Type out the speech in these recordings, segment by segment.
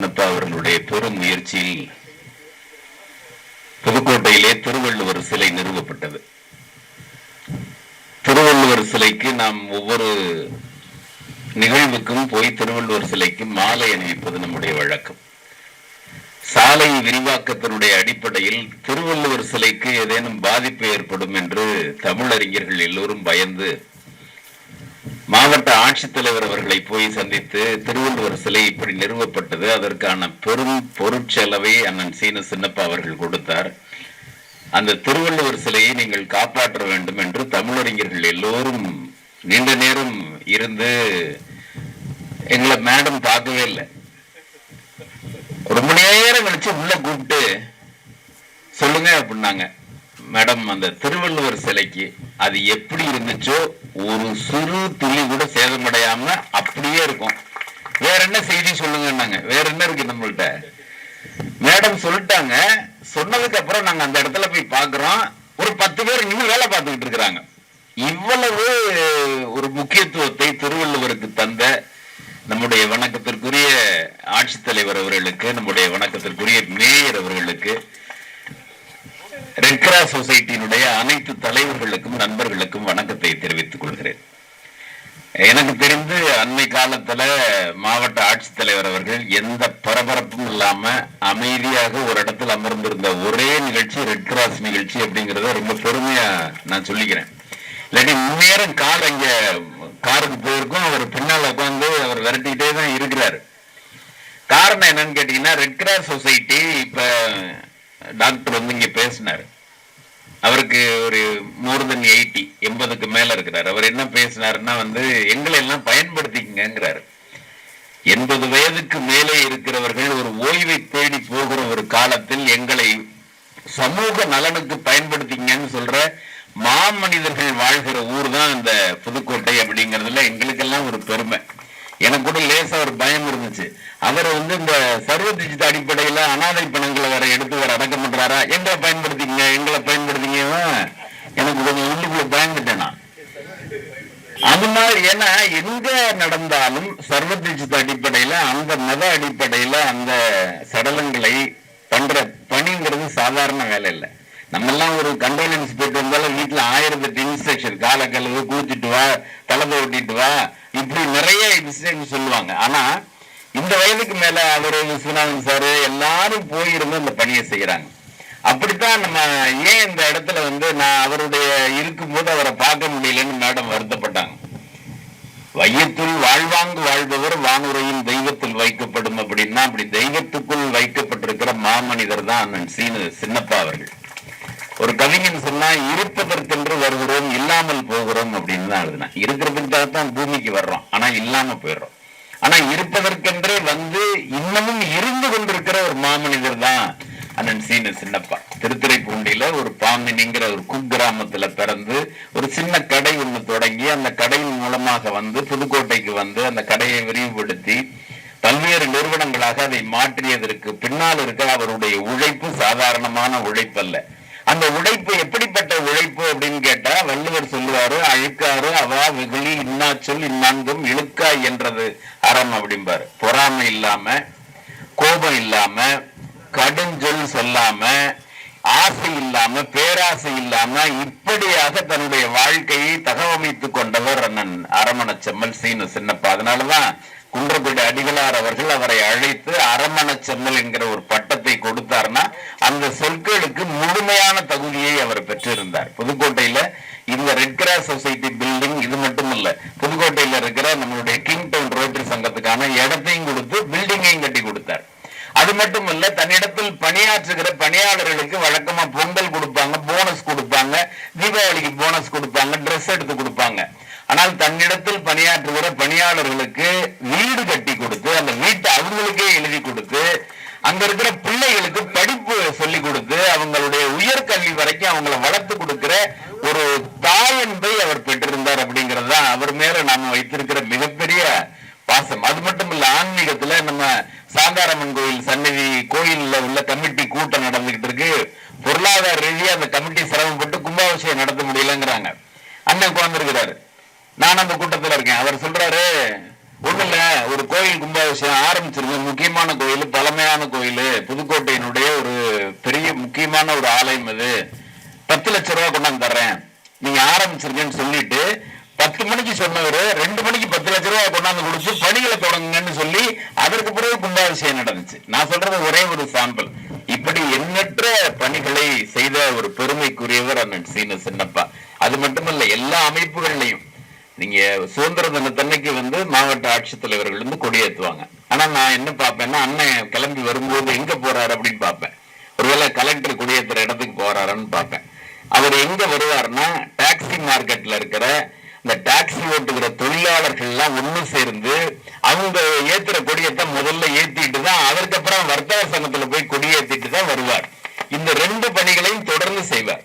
அப்பா அவர்களுடைய பெரும் முயற்சியில் புதுக்கோட்டையிலே திருவள்ளுவர் சிலை நிறுவப்பட்டது. திருவள்ளுவர் சிலைக்கு நாம் ஒவ்வொரு நிகழ்வுக்கும் போய் திருவள்ளுவர் சிலைக்கு மாலை அணிவிப்பது நம்முடைய வழக்கம். சாலை விரிவாக்கத்தினுடைய அடிப்படையில் திருவள்ளுவர் சிலைக்கு ஏதேனும் பாதிப்பு ஏற்படும் என்று தமிழறிஞர்கள் எல்லோரும் பயந்து மாவட்ட ஆட்சித்தலைவர் அவர்களை போய் சந்தித்து திருவள்ளுவர் சிலை இப்படி நிறுவப்பட்டது அதற்கான பெரும் பொருட்செலவை அண்ணன் சீன சின்னப்பா அவர்கள் கொடுத்தார். அந்த திருவள்ளுவர் சிலையை நீங்கள் காப்பாற்ற வேண்டும் என்று தமிழறிஞர்கள் எல்லோரும் நீண்ட நேரம் இருந்து எங்களை மேடம் பார்க்கவே இல்லை. ரொம்ப நேரம் கழிச்சு உள்ள கூப்பிட்டு சொல்லுங்க அப்படின்னாங்க. மேடம் அந்த திருவள்ளுவர் சிலைக்கு அது எப்படி இருந்துச்சோ ஒரு சிறு துளி கூட சேதமடையாம அப்படியே இருக்கும். வேற என்ன செய்தி சொல்லுங்கன்னாங்க. வேற என்ன இருக்கு நம்மள்ட்ட? மேடம் சொல்லிட்டாங்க. சொன்னதுக்கு அப்புறம் நாங்க அந்த இடத்துல போய் பாக்குறோம். ஒரு பத்து பேர் இன்னும் வேலை பார்த்துக்கிட்டு இருக்கிறாங்க. இவ்வளவு ஒரு முக்கியத்துவத்தை திருவள்ளுவருக்கு தந்த நம்முடைய வணக்கத்திற்குரிய ஆட்சித்தலைவர் அவர்களுக்கு நம்முடைய வணக்கத்திற்குரிய மேயர் அவர்களுக்கு ரெட் கிராஸ் சொசைட்டியினுடைய அனைத்து தலைவர் எனக்கு தெரிந்து அண்மை காலத்துல மாவட்ட ஆட்சித்தலைவர் அவர்கள் எந்த பரபரப்பும் இல்லாம அமைதியாக ஒரு இடத்துல அமர்ந்திருந்த ஒரே நிகழ்ச்சி ரெட் கிராஸ் நிகழ்ச்சி அப்படிங்கறத ரொம்ப பெருமையா நான் சொல்லிக்கிறேன். இல்லாட்டி நேரம் கார் அங்க காருக்கு போயிருக்கும் அவர் பின்னால் உட்காந்து அவர் விரட்டிக்கிட்டே தான் இருக்கிறாரு. காரணம் என்னன்னு கேட்டீங்கன்னா ரெட் கிராஸ் சொசைட்டி இப்ப டாக்டர் வந்து இங்க பேசினாரு. அவருக்கு ஒரு மோர் தென் எயிட்டி எண்பதுக்கு மேல இருக்கிறார். அவர் என்ன பேசினாருன்னா வந்து எங்களை எல்லாம் பயன்படுத்திக்கங்கிறாரு எண்பது வயதுக்கு மேலே இருக்கிறவர்கள் ஒரு ஓய்வை தேடி போகிற ஒரு காலத்தில் எங்களை சமூக நலனுக்கு பயன்படுத்திங்கன்னு சொல்ற மாமனிதர்கள் வாழ்கிற ஊர் தான் இந்த புதுக்கோட்டை அப்படிங்கிறதுல எங்களுக்கெல்லாம் ஒரு பெருமை. எனக்கு கூட லேசா ஒரு பயம் இருந்துச்சு. அவரை வந்து இந்த சர்வ அடிப்படையில அனாதை பணங்களை வேற எடுத்து வேற அடக்கம் பண்றாரா? எங்களை பயன்படுத்திங்க எங்களை பயன்படுத்திங்க எனக்கு கொஞ்சம் உள்ளுக்குள்ள பயந்துட்டேன் நான் அது ஏன்னா எங்க நடந்தாலும் சர்வ அடிப்படையில அந்த மத அடிப்படையில அந்த சடலங்களை பண்ற பணிங்கிறது சாதாரண வேலை இல்லை. நம்ம எல்லாம் ஒரு கண்டோலன்ஸ் போயிட்டு வந்தாலும் வீட்டுல ஆயிரத்தெட்டு இன்ஸ்ட்ரக்ஷன் காலை கழுவு குளிச்சுட்டு வா தலை ஓட்டிட்டு வா இப்படி நிறைய இன்ஸ்ட்ரக்ஷன் சொல்லுவாங்க. ஆனா இந்த வயதுக்கு மேல அவர் விஸ்வநாதன் சாரு எல்லாரும் போயிருந்து அந்த பணியை செய்யறாங்க அப்படித்தான் நம்ம ஏன் இந்த இடத்துல வந்து நான் அவருடைய இருக்கும்போது அவரை பார்க்க முடியலன்னு மேடம் வருத்தப்பட்டாங்க. வையத்துள் வாழ்வாங்கு வாழ்பவர் வானுரையில் தெய்வத்தில் வைக்கப்படும் அப்படின்னா அப்படி தெய்வத்துக்குள் வைக்கப்பட்டிருக்கிற மாமனிதர் தான் அண்ணன் சீனு சின்னப்பா அவர்கள். ஒரு கவிஞன் சொன்னா இருப்பதற்கென்று வருகிறோம் இல்லாமல் போகிறோம் அப்படின்னு தான் எழுதினா இருக்கிறதுக்காக தான் பூமிக்கு வர்றோம் ஆனா இல்லாம போயிடுறோம். ஆனா இருப்பதற்கென்றே வந்து இன்னமும் இருந்து கொண்டிருக்கிற ஒரு மாமனிதர் தான் அண்ணன் சீன சின்னப்பா. திருத்துறைப்பூண்டியில ஒரு பாமினிங்கிற ஒரு குக்கிராமத்துல பிறந்து ஒரு சின்ன கடை ஒண்ணு தொடங்கி அந்த கடையின் மூலமாக வந்து புதுக்கோட்டைக்கு வந்து அந்த கடையை விரிவுபடுத்தி பல்வேறு நிறுவனங்களாக அதை மாற்றியதற்கு பின்னால் இருக்க அவருடைய உழைப்பு சாதாரணமான உழைப்பல்ல. அந்த உழைப்பு எப்படிப்பட்ட உழைப்பு அப்படின்னு கேட்டா வள்ளுவர் சொல்லுவாரு அழுக்காறு அவா வெகுளி இன்னாச்சொல் இன்னாங்கும் இழுக்காய் என்றது அறம் அப்படிம்பாரு. பொறாமை இல்லாம கோபம் இல்லாம கடுஞ்சொல் சொல்லாம ஆசை இல்லாம பேராசை இல்லாம இப்படியாக தன்னுடைய வாழ்க்கையை தகவமைத்துக் கொண்டவர் அண்ணன் அரமண செம்மல் சீனு சின்னப்பா. அதனாலதான் குன்றக்குடி அடிகளார் அவர்கள் அவரை அழைத்து அரமண செம்மல் என்கிற ஒரு பட்டத்தை கொடுத்தார்னா அந்த சொற்களுக்கு முழுமையான தகுதியை அவர் பெற்றிருந்தார். புதுக்கோட்டையில இந்த ரெட் கிராஸ் சொசைட்டி பில்டிங் இது மட்டும் இல்ல புதுக்கோட்டையில இருக்கிற நம்மளுடைய கிங் டவுன் ரோட்டரி சங்கத்துக்கான இடத்தையும் கொடுத்து மட்டுமல்ல தன்னிடத்தில் பணியாற்றுகிற பணியாளர்களுக்கு வழக்கமா பொங்கல் கொடுப்பாங்க போனஸ் கொடுப்பாங்க தீபாவளிக்கு போனஸ் கொடுப்பாங்க ட்ரெஸ் எடுத்து கொடுப்பாங்க. ஆனால் தன்னிடத்தில் பணியாற்றுகிற பணியாளர்களுக்கு வீடு கட்டி கொடுத்து அந்த வீட்டை அவங்களுக்கே எழுதி கொடுத்து அங்க இருக்கிற பிள்ளைகளுக்கு படிப்பு சொல்லி கொடுத்து அவங்களுடைய உயர்கல்வி வரைக்கும் அவங்கள வளர்த்து கொடுக்கிற ஒரு தாயன்பை அவர் பெற்றிருந்தார் அப்படிங்கிறது தான் அவர் மேல நாம வைத்திருக்கிற மிகப்பெரிய பாசம் அது மட்டும் இல்ல ஆன்மீகத்துல நம்ம சாந்தாரம்மன் கோயில் சன்னதி கோயில்ல உள்ள கமிட்டி கூட்டம் நடந்துகிட்டு இருக்கு. பொருளாதார ரீதியா அந்த கமிட்டி சிரமப்பட்டு கும்பாபிஷேகம் நடத்த முடியலங்கிறாங்க. அண்ணன் குழந்திருக்கிறாரு. நான் அந்த கூட்டத்துல இருக்கேன். அவர் சொல்றாரு ஒண்ணு இல்ல. ஒரு கோயில் கும்பாபிஷேகம் ஆரம்பிச்சிருக்கு முக்கியமான கோயில் பழமையான கோயில். புதுக்கோட்டையினுடைய ஒரு பெரிய முக்கியமான ஒரு ஆலயம் அது. பத்து லட்ச ரூபா கொண்டாந்து தர்றேன். நீங்க ஆரம்பிச்சிருக்கேன்னு சொல்லிட்டு பத்து மணிக்கு சொன்னவர் ரெண்டு மணிக்கு பத்து லட்ச ரூபாய் கொண்டாந்து கொடுத்து பணிகளை தொடங்குங்கன்னு சொல்லி அதற்கு பிறகு கும்பாபிஷேகம் நடந்துச்சு. நான் சொல்றது ஒரே ஒரு சாம்பிள் இப்படி எண்ணற்ற பணிகளை செய்த ஒரு பெருமைக்குரியவர் அண்ணன் சீன சின்னப்பா. அது மட்டுமல்ல எல்லா அமைப்புகள்லையும். நீங்க சுதந்திர தினத்தன்னைக்கு வந்து மாவட்ட ஆட்சித்தலைவர்கள் வந்து கொடியேற்றுவாங்க. ஆனா நான் என்ன பார்ப்பேன்னா அண்ணன் கிளம்பி வரும்போது எங்க போறாரு அப்படின்னு பார்ப்பேன். ஒருவேளை கலெக்டர் கொடியேற்றுற இடத்துக்கு போறாருன்னு பார்ப்பேன். அவர் எங்க வருவாருன்னா டாக்ஸி மார்க்கெட்ல இருக்கிற இந்த டாக்ஸி ஓட்டுகிற தொழிலாளர்கள்லாம் ஒன்று சேர்ந்து அவங்க ஏத்துற கொடியத்தை முதல்ல ஏத்திட்டு தான் அதற்கப்புறம் வர்த்தக சங்கத்துல போய் கொடியேத்திட்டு தான் வருவார். இந்த ரெண்டு பணிகளையும் தொடர்ந்து செய்வார்.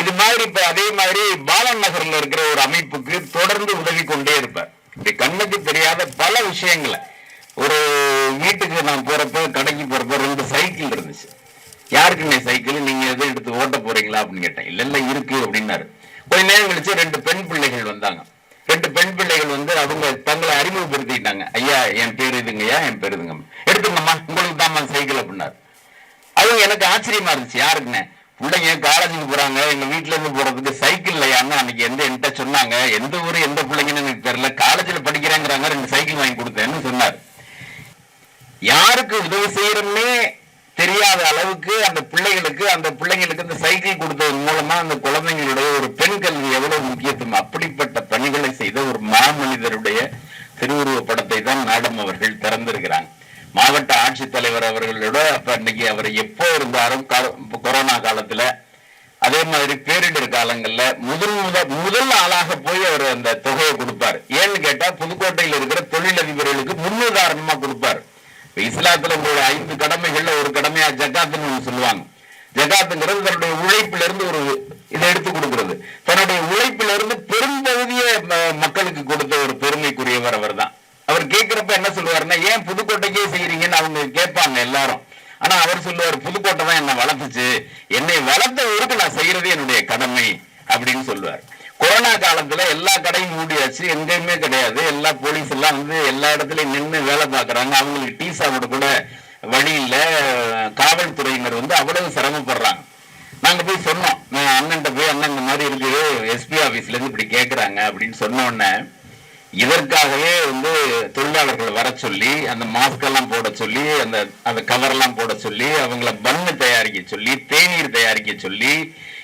இது மாதிரி இப்ப அதே மாதிரி பாலன் நகர்ல இருக்கிற ஒரு அமைப்புக்கு தொடர்ந்து உதவி கொண்டே இருப்பார். இப்படி கண்ணுக்கு தெரியாத பல விஷயங்களை. ஒரு வீட்டுக்கு நான் போறப்ப கடைக்கு போறப்ப ரெண்டு சைக்கிள் இருந்துச்சு. யாருக்குண்ணே சைக்கிள்? நீங்க எதை எடுத்து ஓட்ட போறீங்களா அப்படின்னு கேட்டேன். இல்ல இல்ல இருக்கு அப்படின்னாரு. கொஞ்ச நேரம் கழிச்சு ரெண்டு பெண் பிள்ளைகள் வந்தாங்க. ரெண்டு பெண் பிள்ளைகள் வந்து அவங்க தங்களை அறிமுகப்படுத்திட்டாங்க. ஐயா என் பேர் இதுங்கய்யா என் பேர் இதுங்க எடுத்துங்கம்மா உங்களுக்கு தாம்மா சைக்கிள் அப்படின்னாரு. அதுவும் எனக்கு ஆச்சரியமா இருந்துச்சு. யாருக்குன்னு பிள்ளைங்க காலேஜுக்கு போறாங்க. எங்க வீட்டுல இருந்து போறதுக்கு சைக்கிள் இல்லையான்னு அன்னைக்கு எந்த என்கிட்ட சொன்னாங்க. எந்த ஊரு எந்த பிள்ளைங்கன்னு எனக்கு தெரியல. காலேஜ்ல படிக்கிறாங்கிறாங்க. ரெண்டு சைக்கிள் வாங்கி கொடுத்தேன்னு சொன்னார். யாருக்கு உதவி செய்யறோம்னே தெரியாத அளவுக்கு அந்த பிள்ளைகளுக்கு அந்த பிள்ளைங்களுக்கு இந்த சைக்கிள் கொடுத்ததன் மூலமா அந்த குழந்தைங்களுடைய ஒரு பெண் கல்வி எவ்வளவு முக்கியத்துவம்? அப்படிப்பட்ட பணிகளை செய்த ஒரு மாமனிதருடைய திருவுருவ படத்தை தான் மேடம் அவர்கள் திறந்திருக்கிறாங்க. மாவட்ட ஆட்சித்தலைவர் அவர்களோட அப்ப இன்னைக்கு அவர் எப்போ இருந்தாலும் கொரோனா காலத்துல அதே மாதிரி பேரிடர் காலங்கள்ல முதல் முதல் முதல் ஆளாக போய் அவர் அந்த தொகையை கொடுப்பார். ஏன்னு கேட்டா புதுக்கோட்டையில் இருக்கிற தொழிலதிபர்களுக்கு முன்னுதாரணமா கொடுப்பார். இஸ்லாத்துல உங்களுடைய ஐந்து கடமைகள்ல ஒரு கடமையா ஜக்காத்துன்னு சொல்லுவாங்க. ஜகாத்துங்கிறது தன்னுடைய உழைப்பில இருந்து ஒரு இதை எடுத்து கொடுக்கிறது. தன்னுடைய உழைப்பில இருந்து பெரும்பகுதியை ம- மக்களுக்கு கொடுத்த ஒரு பெருமைக்குரியவர் அவர் தான் அவர் கேட்கிறப்ப என்ன சொல்லுவாருன்னா ஏன் புதுக்கோட்டைக்கே செய்யறீங்கன்னு அவங்க கேட்பாங்க எல்லாரும். ஆனா அவர் சொல்லுவார் புதுக்கோட்டை தான் என்ன வளர்த்துச்சு. என்னை வளர்த்த ஊருக்கு நான் செய்யறது என்னுடைய கடமை. அப்படின்னு சொல்லுவார். கொரோனா காலத்துல எல்லா கடையும் மூடியாச்சு எங்கேயுமே கிடையாது. எல்லா போலீஸ் எல்லாம் வந்து எல்லா இடத்துலயும் நின்று வேலை பார்க்கறாங்க. அவங்களுக்கு டீ சாப்பிட கூட வழி இல்ல. காவல்துறையினர் வந்து அவ்வளவு சிரமப்படுறாங்க. நாங்க போய் சொன்னோம். நான் அண்ணன்ட்ட போய் அண்ணன் இந்த மாதிரி இருக்கு. எஸ்பி ஆபீஸ்ல இருந்து இப்படி கேட்குறாங்க அப்படின்னு சொன்ன உடனே இதற்காகவே வந்து தொழிலாளர்களை வர சொல்லி அந்த மாஸ்க் எல்லாம் போட சொல்லி அந்த அந்த கவர் எல்லாம் போட சொல்லி அவங்கள பண்ணு தயாரிக்க சொல்லி தேநீர் தயாரிக்க சொல்லி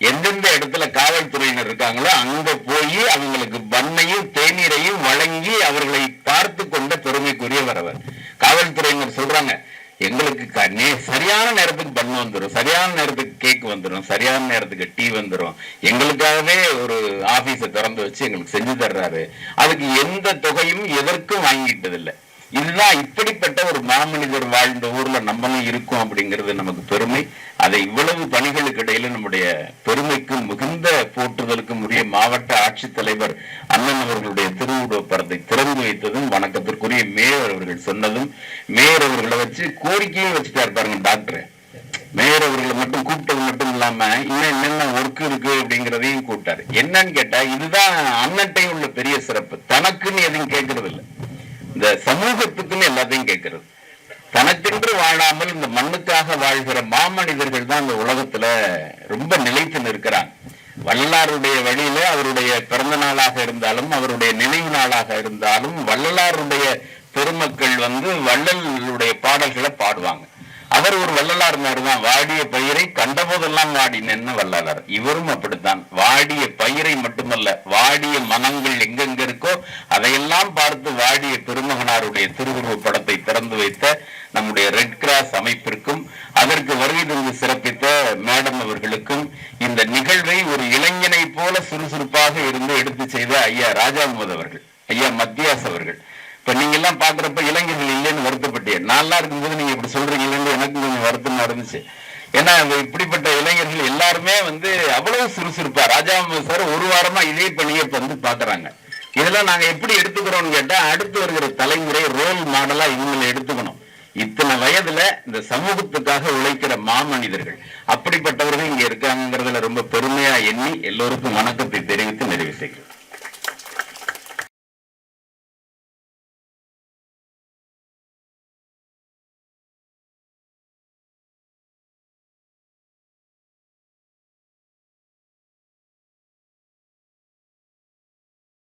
எந்தெந்த இடத்துல காவல்துறையினர் இருக்காங்களோ அங்க போய் அவங்களுக்கு பண்ணையும் தேநீரையும் வழங்கி அவர்களை பார்த்து கொண்ட பெருமைக்குரியவர் அவர். காவல்துறையினர் சொல்றாங்க எங்களுக்கு சரியான நேரத்துக்கு பண்ணு வந்துடும் சரியான நேரத்துக்கு கேக் வந்துடும் சரியான நேரத்துக்கு டீ வந்துடும் எங்களுக்காகவே ஒரு ஆபீஸை திறந்து வச்சு எங்களுக்கு செஞ்சு தர்றாரு. அதுக்கு எந்த தொகையும் எதற்கும் வாங்கிட்டதில்லை இதுதான் இப்படிப்பட்ட ஒரு மாமனிதர் வாழ்ந்த ஊர்ல நம்மளும் இருக்கோம் அப்படிங்கிறது நமக்கு பெருமை. அதை இவ்வளவு பணிகளுக்கு இடையில நம்முடைய பெருமைக்கும் மிகுந்த போற்றுதலுக்கும் உரிய மாவட்ட ஆட்சித்தலைவர் அண்ணன் அவர்களுடைய திருவுருவ படத்தை திறந்து வைத்ததும் வணக்கத்திற்குரிய மேயர் அவர்கள் சொன்னதும் மேயர் அவர்களை வச்சு கோரிக்கையும் வச்சுட்டாரு பாருங்க டாக்டர். மேயர் அவர்களை மட்டும் கூப்பிட்டது மட்டும் இல்லாம இன்னும் என்னென்ன ஒர்க் இருக்கு அப்படிங்கிறதையும் கூப்பிட்டாரு. என்னன்னு கேட்டா இதுதான் அண்ணன்ட்டையும் உள்ள பெரிய சிறப்பு. தனக்குன்னு எதுவும் கேட்கறது இல்லை இந்த சமூகத்துக்குன்னு எல்லாத்தையும் கேட்கறது. தனக்கென்று வாழாமல் இந்த மண்ணுக்காக வாழ்கிற மாமனிதர்கள் தான் இந்த உலகத்துல ரொம்ப நிலைத்து நிற்கிறாங்க. வள்ளலாருடைய வழியில அவருடைய பிறந்த நாளாக இருந்தாலும் அவருடைய நினைவு நாளாக இருந்தாலும் வள்ளலாருடைய பெருமக்கள் வந்து வள்ளலுடைய பாடல்களை பாடுவாங்க. அவர் ஒரு வள்ளலார் மாதிரிதான். வாடிய பயிரை கண்டபோதெல்லாம் வாடினேன்னு வள்ளலார். இவரும் அப்படித்தான். வாடிய பயிரை மட்டுமல்ல வாடிய மனங்கள் எங்கெங்க இருக்கோ அதையெல்லாம் பார்த்து வாடிய பெருமகனாருடைய திருவுருவ படத்தை திறந்து வைத்த நம்முடைய ரெட் கிராஸ் அமைப்பிற்கும் அதற்கு வருகை தந்து சிறப்பித்த மேடம் அவர்களுக்கும் இந்த நிகழ்வை ஒரு இளைஞனை போல சுறுசுறுப்பாக இருந்து எடுத்து செய்த ஐயா ராஜா முகமது அவர்கள் ஐயா மத்தியாஸ் அவர்கள் இப்ப நீங்க எல்லாம் பாக்குறப்ப இளைஞர்கள் இல்லைன்னு வருத்தப்பட்டீங்க நல்லா இருக்கும்போது நீங்க இப்படி சொல்றீங்களேன்னு எனக்கு நடந்துச்சு. ஏன்னா இப்படிப்பட்ட இளைஞர்கள் எல்லாருமே வந்து அவ்வளவு சுறுசுறுப்பா ராஜா சார் ஒரு வாரமா இதே பணியை வந்து பாக்குறாங்க இதெல்லாம் நாங்க எப்படி எடுத்துக்கிறோம்னு கேட்டா அடுத்து வருகிற தலைமுறை ரோல் மாடலா இவங்களை எடுத்துக்கணும். இத்தனை வயதுல இந்த சமூகத்துக்காக உழைக்கிற மாமனிதர்கள் அப்படிப்பட்டவர்கள் இங்க இருக்காங்கிறதுல ரொம்ப பெருமையா எண்ணி எல்லோருக்கும் வணக்கத்தை தெரிவித்து நிறைவு செய்கிறேன்